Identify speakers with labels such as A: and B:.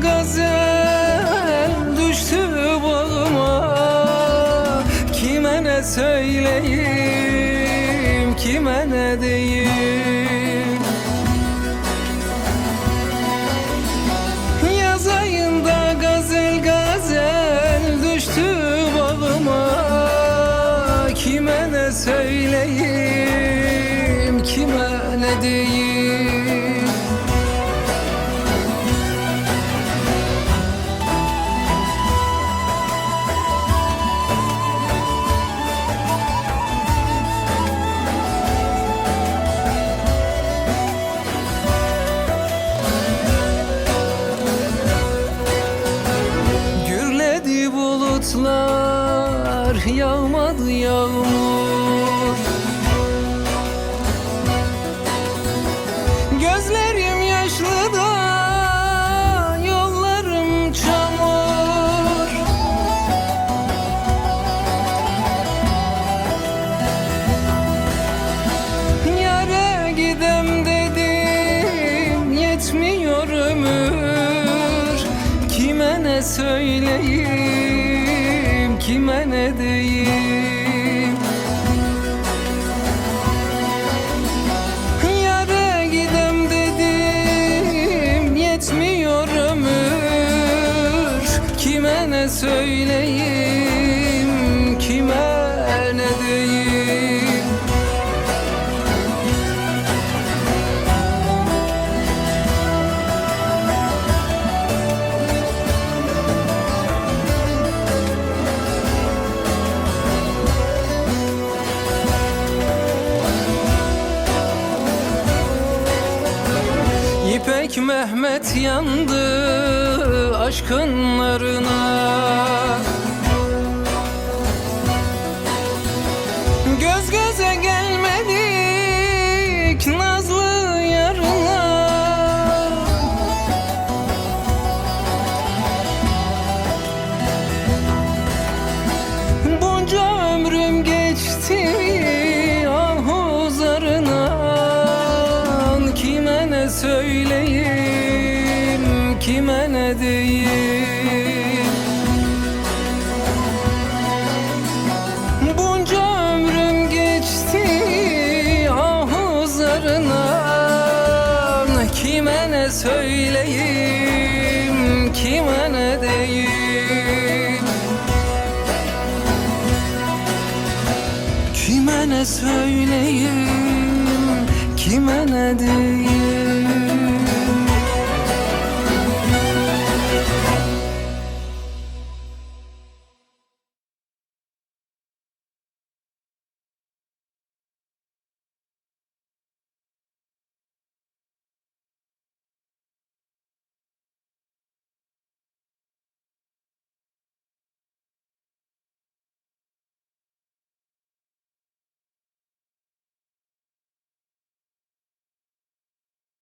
A: gazel düştü bağıma. Kime ne söyleyeyim, kime ne diyeyim? Yaz ayında gazel gazel düştü bağıma. Kime ne söyleyeyim, kime ne diyeyim? Bulutlar yağmadı yağmur. Gözlerim yaşlı da yollarım çamur. Yara gidem dedim yetmiyor ömür. Kime ne söyleyeyim kime ne diyeyim? Yara gidem dedim yetmiyor ömür. Kime ne söyleyeyim kime Mehmet yandı aşkınlarına kime ne diyeyim? Bunca ömrüm geçti ahuzarına Kime ne söyleyeyim kime ne diyeyim? Kime ne söyleyeyim, kime ne diyeyim